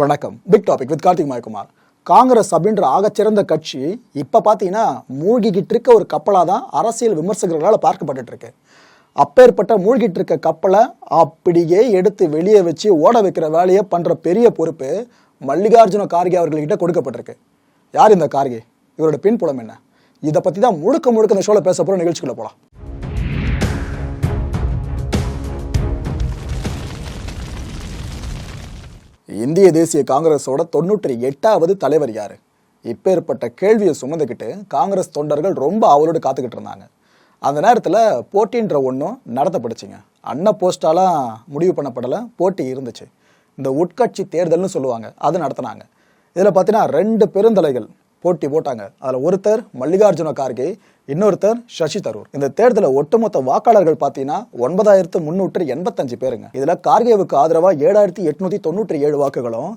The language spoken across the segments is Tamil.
வணக்கம். Big topic with Karthik Mayakumar. Congress அப்படின்ற ஆகச்சிறந்த கட்சி இப்போ பார்த்தீங்கன்னா மூழ்கிக்கிட்டு இருக்க ஒரு கப்பலாக தான் அரசியல் விமர்சகர்களால் பார்க்கப்பட்டு இருக்கு அப்பேற்பட்ட மூழ்கிட்டு இருக்க கப்பலை அப்படியே எடுத்து வெளியே வச்சு ஓட வைக்கிற வேலையை பண்ணுற பெரிய பொறுப்பு மல்லிகார்ஜுன கார்கே அவர்கள்கிட்ட கொடுக்கப்பட்டிருக்கு. யார் இந்த கார்கே? இவரோட பின்புலம் என்ன? இதை பற்றி தான் முழுக்க முழுக்க இந்த ஷோவில் பேச போகிற நிகழ்ச்சிக்குள்ளே போகலாம் இந்திய தேசிய காங்கிரஸோட தொண்ணூற்றி எட்டாவது தலைவர் யாரு? இப்பேற்பட்ட கேள்வியை சுமந்துக்கிட்டு காங்கிரஸ் தொண்டர்கள் ரொம்ப அவளோடு காத்துக்கிட்டு இருந்தாங்க. அந்த நேரத்தில் போட்டின்ற ஒன்றும் நடத்தப்படுச்சுங்க அன்ன போஸ்டாலாம் முடிவு பண்ணப்படலை போட்டி இருந்துச்சு. இந்த உட்கட்சி தேர்தல்னு சொல்லுவாங்க அது நடத்தினாங்க. இதில் பார்த்தீங்கன்னா ரெண்டு பெருந்தலைகள் போட்டி போட்டாங்க. அதில் ஒருத்தர் மல்லிகார்ஜுன கார்கே இன்னொருத்தர் சசி தரூர். இந்த தேர்தலில் ஒட்டுமொத்த வாக்காளர்கள் பார்த்தீங்கன்னா ஒன்பதாயிரத்து முன்னூற்று எண்பத்தஞ்சு பேருங்க. இதில் கார்கேவுக்கு ஆதரவாக ஏழாயிரத்தி எட்நூற்றி தொண்ணூற்றி ஏழு வாக்குகளும்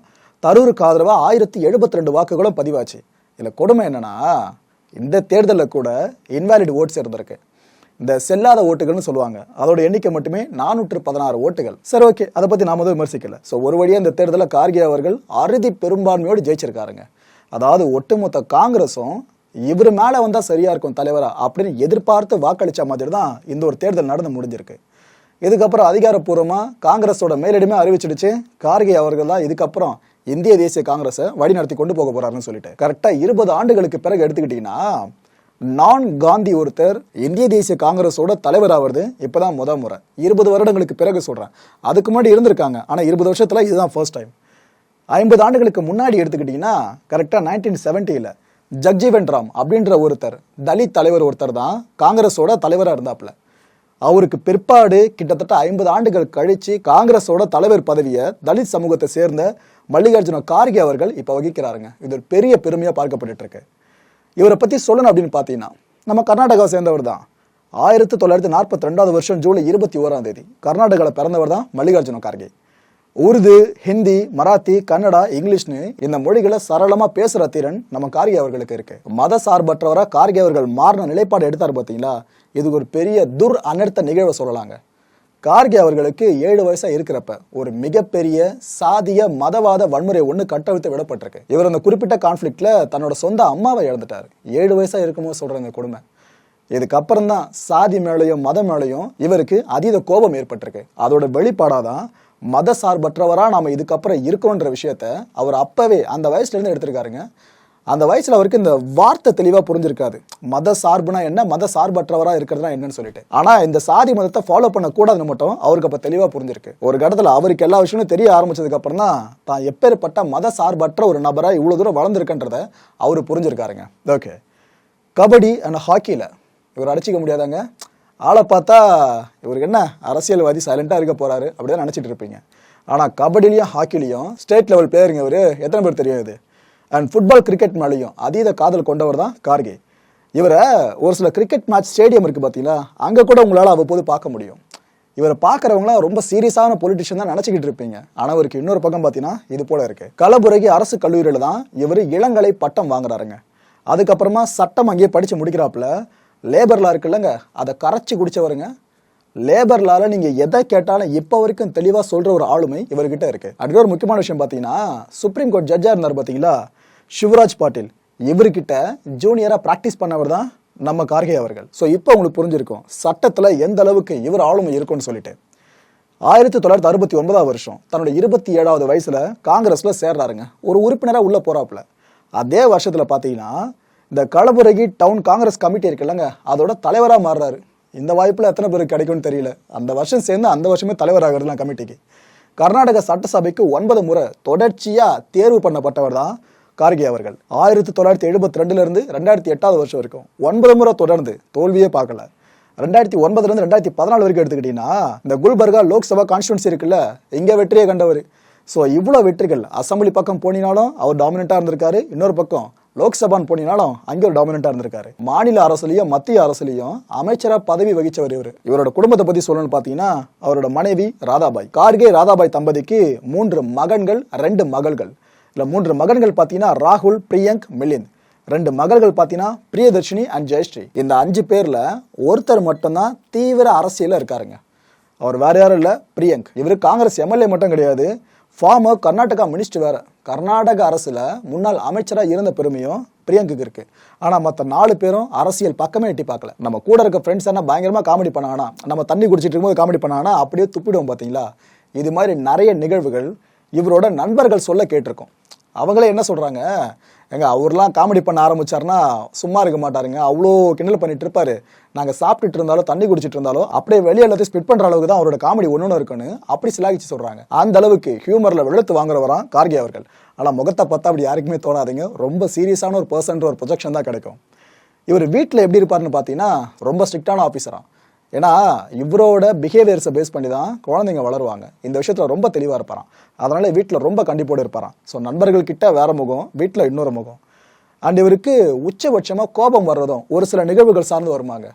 தரூருக்கு ஆதரவாக ஆயிரத்தி எழுபத்தி ரெண்டு வாக்குகளும் பதிவாச்சு. இதில் கொடுமை என்னன்னா இந்த தேர்தலில் கூட இன்வாலிட் ஓட்ஸ் இருந்திருக்கு. இந்த செல்லாத ஓட்டுகள்னு சொல்லுவாங்க. அதோட எண்ணிக்கை மட்டுமே நானூற்று பதினாறு ஓட்டுகள். சரி ஓகே. அதை பற்றி நாம வந்து விமர்சிக்கல. ஸோ ஒரு வழியாக இந்த தேர்தலில் கார்கே அவர்கள் அறுதி பெரும்பான்மையோடு ஜெயிச்சிருக்காருங்க. அதாவது ஒட்டுமொத்த காங்கிரஸும் இவர் மேலே வந்தால் சரியா இருக்கும் தலைவரா அப்படின்னு எதிர்பார்த்து வாக்களிச்ச மாதிரி தான் இந்த ஒரு தேர்தல் நடந்து முடிஞ்சிருக்கு. இதுக்கப்புறம் அதிகாரப்பூர்வமாக காங்கிரஸோட மேலிடமே அறிவிச்சிடுச்சு. கார்கே அவர்கள் தான் இதுக்கப்புறம் இந்திய தேசிய காங்கிரஸை வழிநடத்தி கொண்டு போக போறாருன்னு சொல்லிட்டு. கரெக்டாக இருபது ஆண்டுகளுக்கு பிறகு எடுத்துக்கிட்டிங்கன்னா நான் காந்தி ஒருத்தர் இந்திய தேசிய காங்கிரஸோட தலைவர் ஆகிறது இப்போதான் முத முறை. இருபது வருடங்களுக்கு பிறகு சொல்கிறேன் அதுக்கு முன்னாடி இருந்திருக்காங்க. ஆனால் இருபது வருஷத்தில் இதுதான் ஃபர்ஸ்ட் டைம் ஐம்பது ஆண்டுகளுக்கு முன்னாடி எடுத்துக்கிட்டிங்கன்னா கரெக்டாக நைன்டீன் செவன்ட்டியில் ஜக்ஜீவன் ராம் அப்படின்ற ஒருத்தர் தலித் தலைவர் ஒருத்தர் தான் காங்கிரஸோட தலைவராக இருந்தாப்புல. அவருக்கு பிற்பாடு கிட்டத்தட்ட ஐம்பது ஆண்டுகள் கழித்து காங்கிரஸோட தலைவர் பதவியை தலித் சமூகத்தை சேர்ந்த மல்லிகார்ஜுன கார்கே அவர்கள் இப்போ வகிக்கிறாருங்க. இது ஒரு பெரிய பெருமையாக பார்க்கப்பட்டுருக்கு இருக்கு இவரை பற்றி சொல்லணும் அப்படின்னு பார்த்தீங்கன்னா நம்ம கர்நாடகாவை சேர்ந்தவர் தான். ஆயிரத்தி தொள்ளாயிரத்தி நாற்பத்தி ரெண்டாவது வருஷம் ஜூலை இருபத்தி ஓராம் தேதி கர்நாடகாவில் பிறந்தவர் தான் மல்லிகார்ஜுன கார்கே. உருது ஹிந்தி மராத்தி கன்னடா இங்கிலீஷ்னு இந்த மொழிகளை சரளமா பேசுற திறன் நம்ம கார்கி அவர்களுக்கு இருக்கு. மத சார்பற்றவரா கார்கி அவர்கள் மாறின நிலைப்பாடு எடுத்தார் பார்த்தீங்களா இது ஒரு பெரிய துர் அனர்த்த நிகழ்வை சொல்லலாங்க. கார்கி அவர்களுக்கு ஏழு வயசா இருக்கிறப்ப ஒரு மிகப்பெரிய சாதிய மதவாத வன்முறை ஒன்று கட்டவிழ்த்து விடப்பட்டிருக்கு. இவர் அந்த குறிப்பிட்ட கான்ஃப்ளிக்ட்ல தன்னோட சொந்த அம்மாவை இழந்துட்டார். ஏழு வயசா இருக்கும்போது சொல்ற இந்த கொடுமை. இதுக்கப்புறம் தான் சாதி மேலையும் மதம் மேலையும் இவருக்கு அதீத கோபம் ஏற்பட்டிருக்கு. அதோட வெளிப்பாடாதான் மத சார்பற்றவராக நாம இதுக்கப்புறம் இருக்கோன்ற விஷயத்த அவர் அப்போவே அந்த வயசுலேருந்து எடுத்திருக்காருங்க. அந்த வயசில் அவருக்கு இந்த வார்த்தை தெளிவாக புரிஞ்சிருக்காது. மத சார்புனா என்ன? மத சார்பற்றவராக இருக்கிறதுனா என்னன்னு சொல்லிட்டு. ஆனால் இந்த சாதி மதத்தை ஃபாலோ பண்ணக்கூடாதுன்னு மட்டும் அவருக்கு அப்போ தெளிவாக புரிஞ்சிருக்கு. ஒரு கட்டத்தில் அவருக்கு எல்லா விஷயமும் தெரிய ஆரம்பிச்சதுக்கப்புறம் தான் தான் எப்பேற்பட்ட மத சார்பற்ற ஒரு நபராக இவ்வளோ தூரம் வளர்ந்துருக்குன்றத அவர் புரிஞ்சிருக்காருங்க. ஓகே கபடி அண்ட் ஹாக்கியில் இவர் அடிச்சிக்க முடியாதாங்க? ஆளை பார்த்தா இவருக்கு என்ன அரசியல்வாதி சைலண்ட்டாக இருக்க போறாரு அப்படிதான் நினச்சிட்டு இருப்பீங்க. ஆனால் கபடிலையும் ஹாக்கிலையும் ஸ்டேட் லெவல் பிளேயருங்க இவர் எத்தனை பேர் தெரியும் இது? அண்ட் ஃபுட்பால் கிரிக்கெட் மேலேயும் அதீத காதல் கொண்டவர் தான் கார்கே. இவரை ஒரு சில கிரிக்கெட் மேட்ச் ஸ்டேடியம் இருக்குது பார்த்தீங்களா அங்கே கூட உங்களால் அவ்வப்போது பார்க்க முடியும். இவரை பார்க்குறவங்களாம் ரொம்ப சீரியஸான பொலிட்டிஷியன் தான் நினச்சிக்கிட்டு இருப்பீங்க. ஆனால் அவருக்கு இன்னொரு பக்கம் பார்த்தீங்கன்னா இது போல் இருக்குது கலபுரகி அரசு கல்லூரியில் தான் இவர் இளங்கலை பட்டம் வாங்குறாருங்க. அதுக்கப்புறமா சட்டம் அங்கேயே படித்து முடிக்கிறாப்புல லேபர் லா இருக்குல்லங்க. அதை கரைச்சி குடிச்சவருங்க. லேபர் லால நீங்க எதை கேட்டாலும் இப்போ வரைக்கும் தெளிவா சொல்ற ஒரு ஆளுமை இவர்கிட்ட இருக்கு. அடுத்த ஒரு முக்கியமான விஷயம் பாத்தீங்கன்னா சுப்ரீம் கோர்ட் ஜட்ஜா இருந்தார் பாத்தீங்களா? சிவராஜ் பாட்டீல் இவர்கிட்ட ஜூனியரா பிராக்டிஸ் பண்ணவர் தான் நம்ம கார்கே அவர்கள். ஸோ இப்போ உங்களுக்கு புரிஞ்சிருக்கும். சட்டத்துல எந்த அளவுக்கு இவர் ஆளுமை இருக்கும்னு சொல்லிட்டு. ஆயிரத்தி தொள்ளாயிரத்தி அறுபத்தி ஒன்பதாம் வருஷம். தன்னோட இருபத்தி ஏழாவது வயசுல காங்கிரஸ்ல சேர்றாருங்க. ஒரு உறுப்பினராக உள்ள போறாப்புல. அதே வருஷத்துல பாத்தீங்கன்னா இந்த களபுரகி டவுன் காங்கிரஸ் கமிட்டி இருக்குல்லங்க அதோட தலைவராக மாறுறாரு. இந்த வாய்ப்பில் எத்தனை பேருக்கு கிடைக்கும்னு தெரியல. அந்த வருஷம் சேர்ந்து அந்த வருஷமே தலைவராகிறதுலாம் கமிட்டிக்கு கர்நாடக சட்டசபைக்கு ஒன்பது முறை தொடர்ச்சியாக தேர்வு பண்ணப்பட்டவர் தான் கார்கே அவர்கள். ஆயிரத்தி தொள்ளாயிரத்தி எழுபத்தி ரெண்டுலேருந்து ரெண்டாயிரத்தி எட்டாவது வருஷம் வரைக்கும் ஒன்பது முறை தொடர்ந்து தோல்வியே பார்க்கல. ரெண்டாயிரத்தி ஒன்பதுலேருந்து ரெண்டாயிரத்தி பதினாலு வரைக்கும் எடுத்துக்கிட்டீங்கன்னா இந்த குல்பர்கா லோக்சபா கான்ஸ்டுவன்சி இருக்குல்ல இங்கே வெற்றியை கண்டவர். ஸோ இவ்வளோ வெற்றிகள் அசம்பிளி பக்கம் போனினாலும் அவர் டாமினண்ட்டாக இருந்திருக்காரு. இன்னொரு பக்கம் லோக்சபான்னு போனினாலும் அங்கே ஒரு டாமினண்டா இருந்திருக்காரு. மாநில அரசுலையும் மத்திய அரசுலையும் அமைச்சரா பதவி வகிச்சவர் இவர். இவரோட குடும்பத்தை பத்தி சொல்லணும்னு பாத்தீங்கன்னா அவரோட மனைவி ராதாபாய். கார்கே ராதாபாய் தம்பதிக்கு மூன்று மகன்கள் ரெண்டு மகள்கள். இல்ல மூன்று மகன்கள் பாத்தீங்கன்னா ராகுல் பிரியங்க் மிலிந்த். ரெண்டு மகள்கள் பார்த்தீங்கன்னா பிரியதர்ஷினி அண்ட் ஜெயஸ்ரீ. இந்த அஞ்சு பேரில் ஒருத்தர் மட்டும்தான் தீவிர அரசியலில் இருக்காருங்க. அவர் வேற யாரும் இல்லை பிரியங்க். இவர் காங்கிரஸ் எம்எல்ஏ மட்டும் கிடையாது ஃபார்மர் கர்நாடகா மினிஸ்டர் வேற. கர்நாடக அரசில் முன்னாள் அமைச்சராக இருந்த பெருமையும் பிரியங்குக்கு இருக்கு. ஆனால் மற்ற நாலு பேரும் அரசியல் பக்கமே எட்டி பார்க்கல. நம்ம கூட இருக்க ஃப்ரெண்ட்ஸ் என்ன பயங்கரமாக காமெடி பண்ணாங்கன்னா நம்ம தண்ணி குடிச்சிட்டு இருக்கும்போது காமெடி பண்ணானா அப்படியே துப்பிடுவோம் பார்த்தீங்களா இது மாதிரி நிறைய நிகழ்வுகள் இவரோட நண்பர்கள் சொல்ல கேட்டிருக்கோம். அவங்களே என்ன சொல்கிறாங்க எங்க அவர்லாம் காமெடி பண்ண ஆரம்பிச்சாருன்னா சும்மா இருக்க மாட்டாருங்க. அவ்வளோ கிண்டல் பண்ணிட்டு இருப்பாரு. நாங்கள் சாப்பிட்டுட்டு இருந்தாலும் தண்ணி குடிச்சிட்டு இருந்தாலும் அப்படியே வெளியே எல்லாத்தையும் ஸ்பிட் பண்ற அளவுக்கு தான் அவரோட காமெடி ஒன்று இருக்குன்னு அப்படி சிலாகிச்சு சொல்றாங்க. அந்த அளவுக்கு ஹியூமர்ல வெளுத்து வாங்குறவராம் கார்கே அவர்கள். ஆனால் முகத்தை பார்த்தா அப்படி யாருக்குமே தோணாதீங்க. ரொம்ப சீரியஸான ஒரு பர்சன்ற ஒரு ப்ரொஜெக்ஷன் தான் கிடைக்கும். இவர் வீட்டில் எப்படி இருப்பாருன்னு பார்த்தீங்கன்னா ரொம்ப ஸ்ட்ரிக்டான ஆஃபீஸராக ஏன்னா இவரோட பிஹேவியர்ஸை பேஸ் பண்ணி தான் குழந்தைங்க வளருவாங்க. இந்த விஷயத்தில் ரொம்ப தெளிவாக இருப்பாராம். அதனால் வீட்டில் ரொம்ப கண்டிப்போடு இருப்பாராம். ஸோ நண்பர்கள் கிட்ட வேற முகம் வீட்டில் இன்னொரு முகம். அண்ட் இவருக்கு உச்சபட்சமாக கோபம் வர்றதும் ஒரு சில நிகழ்வுகள் சார்ந்து வருமாங்க.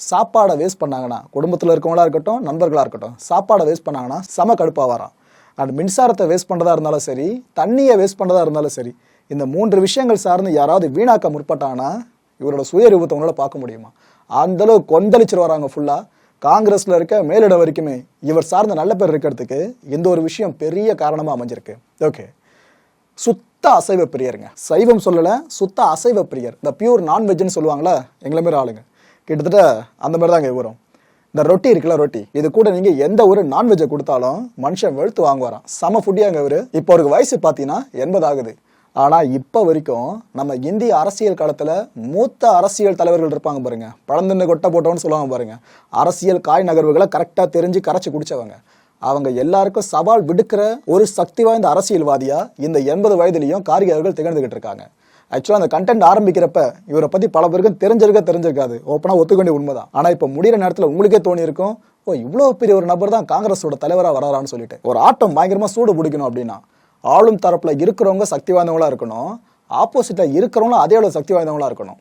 சாப்பாடை வேஸ்ட் பண்ணாங்கன்னா குடும்பத்தில் இருக்கவங்களா இருக்கட்டும் நண்பர்களாக இருக்கட்டும் சாப்பாடை வேஸ்ட் பண்ணாங்கன்னா செம கடுப்பாக வரான் அண்ட் மின்சாரத்தை வேஸ்ட் பண்ணுறதா இருந்தாலும் சரி தண்ணியை வேஸ்ட் பண்ணுறதா இருந்தாலும் சரி இந்த மூன்று விஷயங்கள் சார்ந்து யாராவது வீணாக்க முற்பட்டாங்கன்னா இவரோட சுயரூபத்தை உங்களால் பார்க்க முடியுமா? அந்த அளவு கொந்தளிச்சிட்டு வராங்க ஃபுல்லாக காங்கிரஸில் இருக்க மேலிடம் வரைக்குமே இவர் சார்ந்த நல்ல பேர் இருக்கிறதுக்கு இந்த ஒரு விஷயம் பெரிய காரணமாக அமைஞ்சிருக்கு. ஓகே சுத்த அசைவ பிரியருங்க. சைவம் சொல்லலை சுத்த அசைவ பிரியர். இந்த பியூர் நான்வெஜ்னு சொல்லுவாங்களா எங்களை மாதிரி ஆளுங்க. கிட்டத்தட்ட அந்த மாதிரி தாங்க இவரும் இந்த ரொட்டி இருக்குல்ல ரொட்டி. இது கூட நீங்கள் எந்த ஒரு நான்வெஜ்ஜை கொடுத்தாலும் மனுஷன் வெளுத்து வாங்குவாராம். செம ஃபுட்டியாங்க இவர். இப்போ அவருக்கு வயசு பார்த்தீங்கன்னா எண்பது ஆகுது. ஆனால் இப்போ வரைக்கும் நம்ம இந்திய அரசியல் காலத்தில் மூத்த அரசியல் தலைவர்கள் இருப்பாங்க பாருங்க. பழந்தின்னு கொட்டை போட்டோன்னு சொல்லுவாங்க பாருங்க. அரசியல் காய் நகர்வுகளை கரெக்டாக தெரிஞ்சு கரைச்சி குடிச்சவங்க. அவங்க எல்லாருக்கும் சவால் விடுக்கிற ஒரு சக்தி வாய்ந்த அரசியல்வாதியாக இந்த எண்பது வயதுலேயும் கார்கி அவர்கள் திகழ்ந்துகிட்டு இருக்காங்க. ஆக்சுவலாக அந்த கண்டென்ட் ஆரம்பிக்கிறப்ப இவரை பற்றி பல பேருக்கும் தெரிஞ்சிருக்க தெரிஞ்சிருக்காது. ஓப்பனாக ஒத்துக்கொண்டே உண்மைதான். ஆனால் இப்போ முடிகிற நேரத்தில் உங்களுக்கே தோணி இருக்கும் ஓ இவ்வளோ பெரிய ஒரு நபர் தான் காங்கிரஸோட தலைவராக வராரான்னு சொல்லிட்டு. ஒரு ஆட்டம் பயங்கரமாக சூடு பிடிக்கணும் அப்படின்னா. ஆளும் தரப்பில் இருக்கிறவங்க சக்தி வாய்ந்தவங்களா இருக்கணும். ஆப்போசிட்ல இருக்கிறவங்களும் அதே அளவு சக்தி வாய்ந்தவங்களா இருக்கணும்.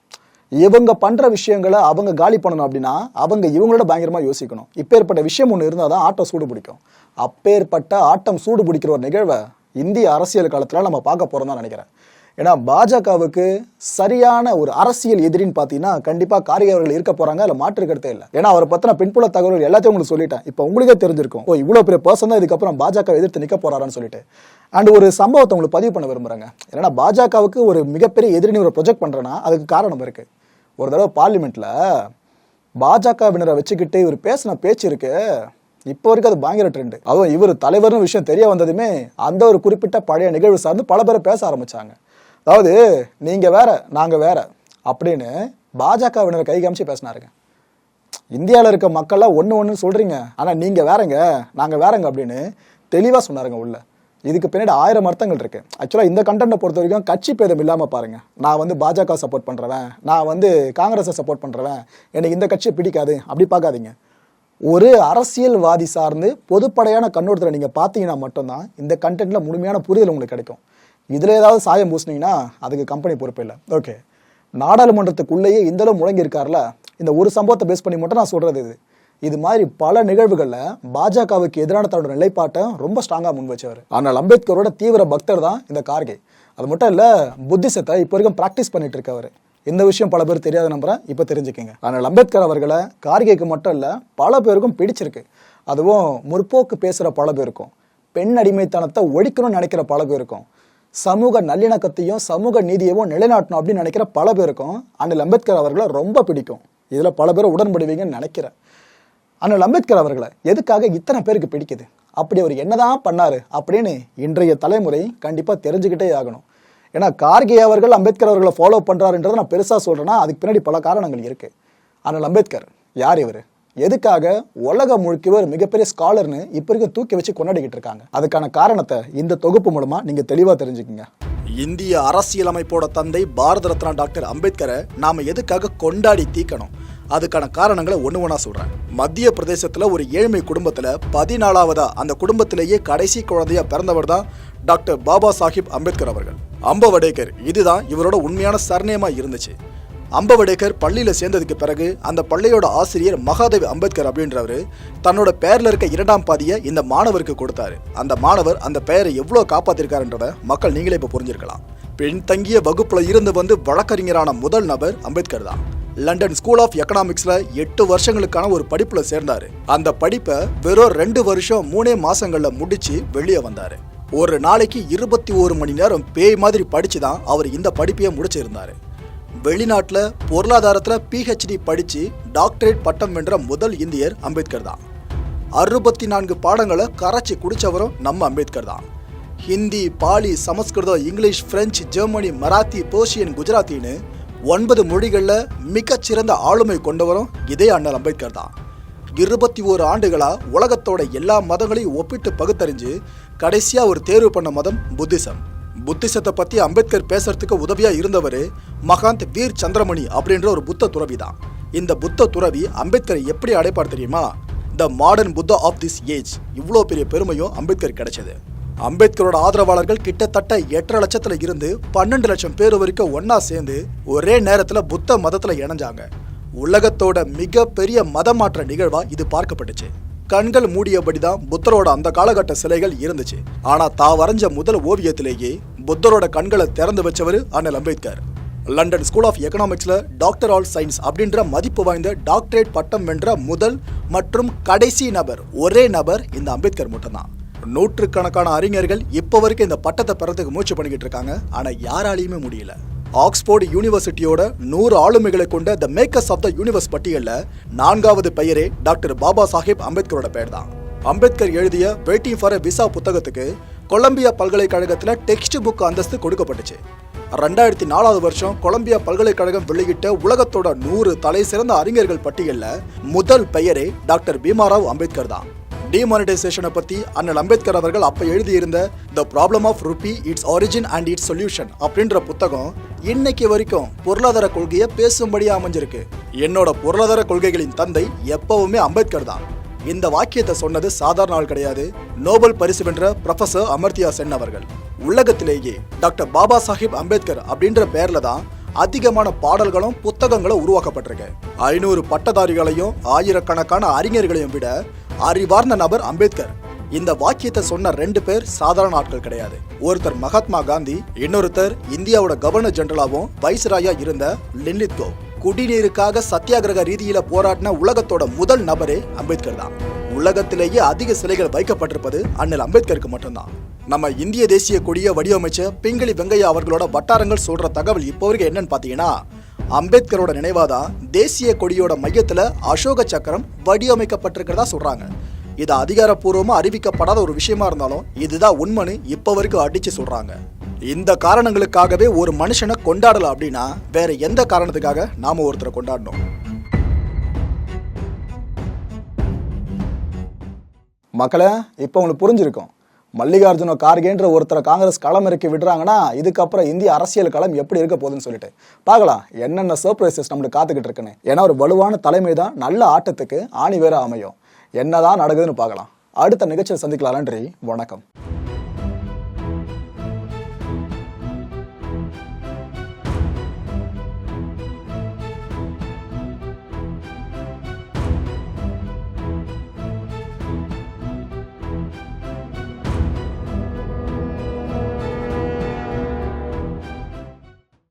இவங்க பண்ற விஷயங்களை அவங்க காலி பண்ணணும் அப்படின்னா அவங்க இவங்களோட பயங்கரமா யோசிக்கணும். இப்பேற்பட்ட விஷயம் ஒன்று இருந்தால் தான் ஆட்டம் சூடு பிடிக்கும். அப்பேற்பட்ட ஆட்டம் சூடு பிடிக்கிற ஒரு நிகழ்வை இந்திய அரசியல் காலத்தில் நம்ம பார்க்க போறோம் தான் நினைக்கிறேன். ஏன்னா பாஜகவுக்கு சரியான ஒரு அரசியல் எதிரின்னு பார்த்தீங்கன்னா கண்டிப்பாக காரிகை அவர்கள் இருக்க போறாங்க. அதில் மாற்று கருத்தே இல்லை. ஏன்னா அவரை பத்தின பின்புல தகவல்கள் எல்லாத்தையும் உங்களுக்கு சொல்லிட்டேன். இப்போ உங்களுக்கே தெரிஞ்சிருக்கும். ஓ இவ்வளோ பெரிய பர்சன் தான் இதுக்கப்புறம் பாஜக எதிர்த்து நிற்க போறாரான்னு சொல்லிட்டு. அண்ட் ஒரு சம்பவத்தை உங்களுக்கு பதிவு பண்ண விரும்புறாங்க. ஏன்னா பாஜகவுக்கு ஒரு மிகப்பெரிய எதிரின்னு ஒரு ப்ரொஜெக்ட் பண்ணுறேன்னா அதுக்கு காரணம் இருக்கு. ஒரு தடவை பார்லிமெண்ட்ல பாஜகவினரை வச்சுக்கிட்டு இவர் பேசின பேச்சு இருக்கு. இப்போ வரைக்கும் அது பயங்கர ட்ரெண்ட் அதுவும் இவர் தலைவர்னு விஷயம் தெரிய வந்ததுமே அந்த ஒரு குறிப்பிட்ட பழைய நிகழ்வு சார்ந்து பல பேர் பேச ஆரம்பிச்சாங்க. அதாவது நீங்கள் வேற நாங்கள் வேற அப்படின்னு பாஜகவினர் கை காமிச்சு பேசினாருங்க. இந்தியாவில் இருக்க மக்கள்லாம் ஒன்று ஒன்று சொல்கிறீங்க ஆனால் நீங்கள் வேறங்க நாங்கள் வேறங்க அப்படின்னு தெளிவாக சொன்னாருங்க உள்ள. இதுக்கு பின்னாடி ஆயிரம் அர்த்தங்கள் இருக்கு. ஆக்சுவலாக இந்த கண்டென்ட்டை பொறுத்த வரைக்கும் கட்சி பேதம் இல்லாமல் பாருங்க. நான் வந்து பாஜக சப்போர்ட் பண்ணுறவன் நான் வந்து காங்கிரஸை சப்போர்ட் பண்ணுறவன் எனக்கு இந்த கட்சியை பிடிக்காது. அப்படி பார்க்காதீங்க. ஒரு அரசியல்வாதி சார்ந்து பொதுப்படையான கண்ணோட்டத்தில் நீங்கள் பார்த்தீங்கன்னா மட்டும்தான் இந்த கண்டென்ட்டில் முழுமையான புரிதல் உங்களுக்கு கிடைக்கும். இதில் ஏதாவது சாயம் பூசினீங்கன்னா அதுக்கு கம்பெனி பொறுப்பு இல்லை. ஓகே நாடாளுமன்றத்துக்குள்ளேயே இந்த அளவு முழங்கி இருக்கார்ல இந்த ஒரு சம்பவத்தை பேஸ் பண்ணி மட்டும் நான் சொல்கிறது இது. இது மாதிரி பல நிகழ்வுகளில் பாஜகவுக்கு எதிரான தன்னோட நிலைப்பாட்டை ரொம்ப ஸ்ட்ராங்காக முன் வச்சவர். ஆனால் அம்பேத்கரோட தீவிர பக்தர் தான் இந்த கார்கே. அது மட்டும் இல்லை புத்திசத்தை இப்போ வரைக்கும் ப்ராக்டிஸ் பண்ணிட்டு இருக்கவர். இந்த விஷயம் பல பேர் தெரியாத நம்புறேன் இப்போ தெரிஞ்சுக்கங்க. ஆனால் அம்பேத்கர் அவர்களை கார்கேக்கு மட்டும் இல்லை பல பேருக்கும் பிடிச்சிருக்கு. அதுவும் முற்போக்கு பேசுகிற பல பேருக்கும். பெண் அடிமைத்தனத்தை ஒழிக்கணும்னு நினைக்கிற பல பேருக்கும். சமூக நல்லிணக்கத்தையும் சமூக நீதியையும் நிலைநாட்டணும் அப்படின்னு நினைக்கிற பல பேருக்கும் அண்ணல் அம்பேத்கர் அவர்களை ரொம்ப பிடிக்கும். இதில் பல பேர் உடன்படுவீங்கன்னு நினைக்கிறேன். அண்ணல் அம்பேத்கர் அவர்களை எதுக்காக இத்தனை பேருக்கு பிடிக்குது? அப்படி அவர் என்னதான் பண்ணாரு அப்படின்னு இன்றைய தலைமுறை கண்டிப்பாக தெரிஞ்சுக்கிட்டே ஆகணும். ஏன்னா கார்கே அவர்கள் அம்பேத்கர் அவர்களை ஃபாலோ பண்ணுறாருன்றதை நான் பெருசாக சொல்கிறேன்னா அதுக்கு பின்னாடி பல காரணங்கள் இருக்குது அண்ணல் அம்பேத்கர் யார் இவர்? எதுக்காக உலகம் முழுக்க ஒரு மிகப்பெரிய ஸ்காலர்னு இப்ப இருக்க தூக்கி வச்சு கொண்டாடிக்கிட்டு இருக்காங்க. அதுக்கான காரணத்தை இந்த தொகுப்பு மூலமா நீங்க தெளிவா தெரிஞ்சுக்கங்க. இந்திய அரசியலமைப்போட தந்தை பாரத ரத்னா டாக்டர் அம்பேத்கரை நாம எதுக்காக கொண்டாடி தீக்கணும்? அதுக்கான காரணங்களை ஒன்று ஒன்றா சொல்கிறேன் மத்திய பிரதேசத்தில் ஒரு ஏழ்மை குடும்பத்தில் பதினாலாவதா அந்த குடும்பத்திலேயே கடைசி குழந்தையா பிறந்தவர் தான் டாக்டர் பாபா சாஹிப் அம்பேத்கர் அவர்கள். அம்பவடேகர் இதுதான் இவரோட உண்மையான சர்ணேமாக இருந்துச்சு. அம்பவடேகர் பள்ளியில் சேர்ந்ததுக்கு பிறகு அந்த பள்ளியோட ஆசிரியர் மகாதேவ் அம்பேத்கர் அப்படின்றவர் தன்னோட பெயரில் இருக்க இரண்டாம் பாதியை இந்த மாணவருக்கு கொடுத்தாரு. அந்த மாணவர் அந்த பெயரை எவ்வளோ காப்பாற்றிருக்காருன்றதை மக்கள் நீங்களே இப்போ புரிஞ்சிருக்கலாம். பின்தங்கிய வகுப்பில் இருந்து வந்து வழக்கறிஞரான முதல் நபர் அம்பேத்கர் தான். லண்டன் ஸ்கூல் ஆஃப் எக்கனாமிக்ஸில் எட்டு வருஷங்களுக்கான ஒரு படிப்பில் சேர்ந்தார். அந்த படிப்பை வெறும் ரெண்டு வருஷம் மூணே மாதங்களில் முடித்து வெளியே வந்தார். ஒரு நாளைக்கு இருபத்தி ஒரு மணி நேரம் பேய் மாதிரி படித்து தான் அவர் இந்த படிப்பையே முடிச்சிருந்தார். வெளிநாட்டில் பொருளாதாரத்தில் பிஹெச்டி படித்து டாக்டரேட் பட்டம் வென்ற முதல் இந்தியர் அம்பேத்கர் தான். அறுபத்தி நான்கு பாடங்களை கரைச்சி குடித்தவரும் நம்ம அம்பேத்கர் தான். ஹிந்தி பாலி சமஸ்கிருதம் English French Germany Marathi Persian குஜராத்தின்னு ஒன்பது மொழிகளில் மிகச்சிறந்த ஆளுமை கொண்டவரும் இதே அண்ணல் அம்பேத்கர் தான். இருபத்தி ஓரு ஆண்டுகளாக உலகத்தோட எல்லா மதங்களையும் ஒப்பிட்டு பகுத்தறிஞ்சு கடைசியாக ஒரு தேர்வு பண்ண மதம் புத்திசம். புத்திசத்தை பற்றி அம்பேத்கர் பேசுறதுக்கு உதவியாக இருந்தவர் மகாந்த் வீர் சந்திரமணி அப்படின்ற ஒரு புத்த துறவி தான் இந்த புத்த துறவி அம்பேத்கரை எப்படி அடைப்பார் தெரியுமா? The modern Buddha of this age இவ்வளோ பெரிய பெருமையும் அம்பேத்கர் கிடைச்சது. அம்பேத்கரோட ஆதரவாளர்கள் கிட்டத்தட்ட எட்டரை லட்சத்தில் இருந்து பன்னெண்டு லட்சம் பேர் வரைக்கும் ஒன்றா சேர்ந்து ஒரே நேரத்தில் புத்த மதத்தில் இணைஞ்சாங்க. உலகத்தோட மிகப்பெரிய மதமாற்ற நிகழ்வாக இது பார்க்கப்பட்டுச்சு. கண்கள் மூடியபடி தான் புத்தரோட அந்த காலகட்ட சிலைகள் இருந்துச்சு. ஆனால் தா வரைஞ்ச முதல் ஓவியத்திலேயே புத்தரோட கண்களை திறந்து வச்சவர் அண்ணல் அம்பேத்கர். லண்டன் ஸ்கூல் ஆஃப் எக்கனாமிக்ஸில் டாக்டர் ஆல் சயின்ஸ் அப்படின்ற மதிப்பு வாய்ந்த டாக்டரேட் பட்டம் வென்ற முதல் மற்றும் கடைசி நபர் ஒரே நபர் இந்த அம்பேத்கர் மட்டும்தான். நூற்றுக்கணக்கான அறிஞர்கள் இப்போ வரைக்கும் இந்த பட்டத்தை பெறத்துக்கு முயற்சி பண்ணிக்கிட்டு இருக்காங்க. ஆனால் யாராலையுமே முடியல. ஆக்ஸ்போர்டு யூனிவர்சிட்டியோட நூறு ஆளுமைகளை கொண்ட the makers of the universe பட்டியலில் நான்காவது பெயரே டாக்டர் பாபா சாஹேப் அம்பேத்கரோட பெயர் தான் அம்பேத்கர் எழுதிய வெயிட்டிங் ஃபார் விசா புத்தகத்துக்கு கொலம்பியா பல்கலைக்கழகத்தில் டெக்ஸ்ட் புக் அந்தஸ்து கொடுக்கப்பட்டுச்சு. ரெண்டாயிரத்தி நாலாவது வருஷம் கொலம்பியா பல்கலைக்கழகம் வெளியிட்ட உலகத்தோட நூறு தலை சிறந்த அறிஞர்கள் பட்டியலில் முதல் பெயரே டாக்டர் பீமாராவ் அம்பேத்கர் தான். டிமானிட்டைசேஷனை பற்றி அண்ணல் அம்பேத்கர் அவர்கள் அப்போ எழுதியிருந்த the problem of rupee its origin and its solution அப்படின்ற புத்தகம் இன்னைக்கு வரைக்கும் பொருளாதார கொள்கையை பேசும்படியே அமைஞ்சிருக்கு. என்னோட பொருளாதார கொள்கைகளின் தந்தை எப்பவுமே அம்பேத்கர் தான். இந்த வாக்கியத்தை சொன்னது சாதாரண ஆள் கிடையாது. நோபல் பரிசு வென்ற ப்ரொஃபசர் அமர்த்தியா சென் அவர்கள். உலகத்திலேயே டாக்டர் பாபா சாஹிப் அம்பேத்கர் அப்படின்ற பேர்ல தான் அதிகமான பாடல்களும் புத்தகங்களும் உருவாக்கப்பட்டிருக்கு. ஐநூறு பட்டதாரிகளையும் ஆயிரக்கணக்கான அறிஞர்களையும் விட அறிவார்ந்த நபர் அம்பேத்கர். இந்த வாக்கியத்தை சொன்ன ரெண்டு பேர் சாதாரண ஆட்கள் கிடையாது. ஒருத்தர் மகாத்மா காந்தி இன்னொருத்தர் இந்தியாவோட கவர்னர் ஜெனரலாவும் வைஸ்ராயா இருந்த லின்லித்கோ குடிநீருக்காக சத்தியாகிரக ரீதியில போராடின உலகத்தோட முதல் நபரே அம்பேத்கர் தான். உலகத்திலேயே அதிக சிலைகள் வைக்கப்பட்டிருப்பது அண்ணல் அம்பேத்கருக்கு மட்டும்தான். நம்ம இந்திய தேசிய கொடியை வடிவமைச்ச பிங்களி வெங்கையா அவர்களோட வட்டாரங்கள் சொல்ற தகவல் இப்போ வரைக்கும் என்னன்னு பாத்தீங்கன்னா அம்பேத்கரோட நினைவாதான் தேசிய கொடியோட மையத்துல அசோக சக்கரம் வடிவமைக்கப்பட்டிருக்கிறதா சொல்றாங்க. இது அதிகாரப்பூர்வமா அறிவிக்கப்படாத ஒரு விஷயமா இருந்தாலும் இதுதான் உண்மைன்னு இப்போ வரைக்கும் அடிச்சு சொல்றாங்க. இந்த காரணங்களுக்காகவே ஒரு மனுஷனை கொண்டாடல அப்படின்னா வேற எந்த காரணத்துக்காக நாம ஒருத்தரை கொண்டாடணும்? மக்களை இப்போ உங்களுக்கு புரிஞ்சிருக்கும். மல்லிகார்ஜுன கார்கேன்ற ஒருத்தரை காங்கிரஸ் களம் இறக்கி விடுறாங்கன்னா இதுக்கப்புறம் இந்திய அரசியல் களம் எப்படி இருக்க போகுதுன்னு சொல்லிட்டு. பார்க்கலாம் என்னென்ன சர்ப்ரைசஸ் நம்மளுக்கு காத்துக்கிட்டு இருக்குன்னு. ஏன்னா ஒரு வலுவான தலைமை தான் நல்ல ஆட்டத்துக்கு ஆணி வேற அமையும். என்னதான் நடக்குதுன்னு பார்க்கலாம். அடுத்த நிகழ்ச்சியில் சந்திக்கலாம் நன்றி வணக்கம்.